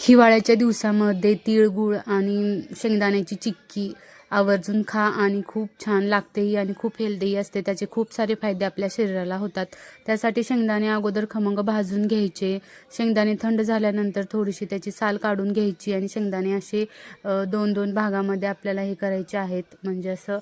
हिवाळ्याच्या दिवसामध्ये तिळगुळ आणि शेंगदाण्याची चिक्की आवर्जून खा आणि खूप छान लागतेही आणि खूप हेल्दीही असते. त्याचे खूप सारे फायदे आपल्या शरीराला होतात. त्यासाठी शेंगदाणे अगोदर खमंग भाजून घ्यायचे. शेंगदाणे थंड झाल्यानंतर थोडीशी त्याची साल काढून घ्यायची आणि शेंगदाणे असे दोन दोन भागामध्ये आपल्याला हे करायचे आहेत. म्हणजे असं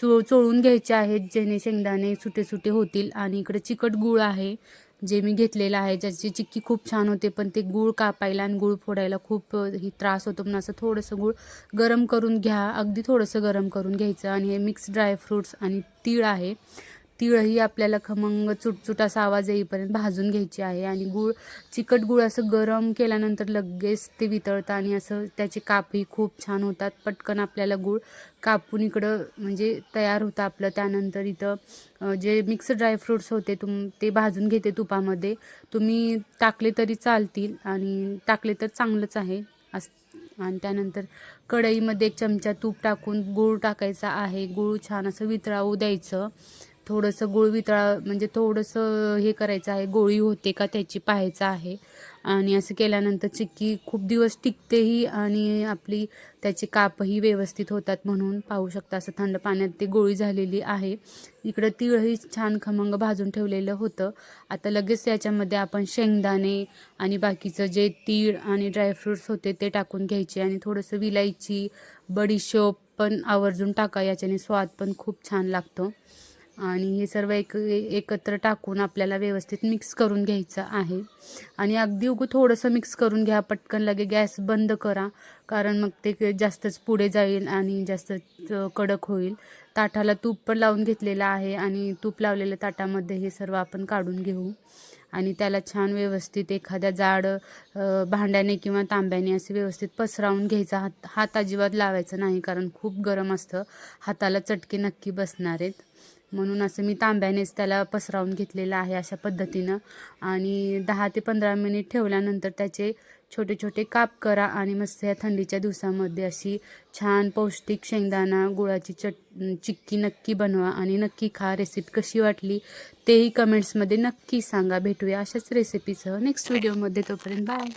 चो चोळून घ्यायचे आहेत जेणे शेंगदाणे सुटे सुटे होतील आणि इकडे चिकट गूळ आहे. जे मी घेतलेलं आहे ज्याची चिक्की खूप छान होते पण ते गूळ कापायला आणि गूळ फोडायला खूप ही त्रास होतो. म्हणून असं थोडंसं गूळ गरम करून घ्या. अगदी थोडंसं गरम करून घ्यायचं. आणि हे मिक्स ड्रायफ्रूट्स आणि तीळ आहे. तीळही आपल्याला खमंग चुटचुट असा आवाज येईपर्यंत भाजून घ्यायची आहे. आणि गूळ चिकट गूळ असं गरम केल्यानंतर लगेच ते वितळतं आणि असं त्याचे कापही खूप छान होतात. पटकन आपल्याला गूळ कापून इकडं म्हणजे तयार होतं आपलं. त्यानंतर इथं जे मिक्स ड्रायफ्रूट्स होते तुम ते भाजून घेते तुपामध्ये. तुम्ही टाकले तरी चालतील आणि टाकले तर चांगलंच आहे. अस आणि त्यानंतर कढईमध्ये एक चमचा तूप टाकून गूळ टाकायचा आहे. गूळ छान असं वितळावू द्यायचं. थोडंसं गुळ वितळा म्हणजे थोडंसं हे करायचं आहे गोळी होते का त्याची पाहायचं आहे. आणि असं केल्यानंतर चिक्की खूप दिवस टिकतेही आणि आपली त्याचे कापही व्यवस्थित होतात म्हणून पाहू शकता असं थंड पाण्यात ते गोळी झालेली आहे. इकडं तिळही छान खमंग भाजून ठेवलेलं होतं. आता लगेच याच्यामध्ये आपण शेंगदाणे आणि बाकीचं जे तीळ आणि ड्रायफ्रूट्स होते ते टाकून घ्यायचे आणि थोडंसं विलायची बडीशोप पण आवर्जून टाका याच्याने स्वाद पण खूप छान लागतो. आणि हे सर्व एक एकत्र टाकून आपल्याला व्यवस्थित मिक्स करून घ्यायचं आहे. आणि अगदी उगं थोडंसं मिक्स करून घ्या पटकन लगे गॅस बंद करा कारण मग ते जास्तच पुढे जाईल आणि जास्त कडक होईल. ताटाला तूप पण लावून घेतलेलं आहे आणि तूप लावलेल्या ताटामध्ये हे सर्व आपण काढून घेऊ. आणि त्याला छान व्यवस्थित एखाद्या जाड भांड्याने किंवा तांब्याने असे व्यवस्थित पसरावून घ्यायचा. हात हात अजिबात लावायचं नाही कारण खूप गरम असतं. हाताला चटके नक्की बसणार आहेत. म्हणून असं मी तांब्यानेच त्याला पसरावून घेतलेलं आहे अशा पद्धतीनं. आणि दहा ते पंधरा मिनिट ठेवल्यानंतर त्याचे छोटे छोटे काप करा आणि मस्त या थंडीच्या दिवसामध्ये अशी छान पौष्टिक शेंगदाणा गुळाची चट चिक्की नक्की बनवा आणि नक्की खा. रेसिपी कशी वाटली तेही कमेंट्समध्ये नक्की सांगा. भेटूया अशाच रेसिपीसह नेक्स्ट व्हिडिओमध्ये तोपर्यंत बाय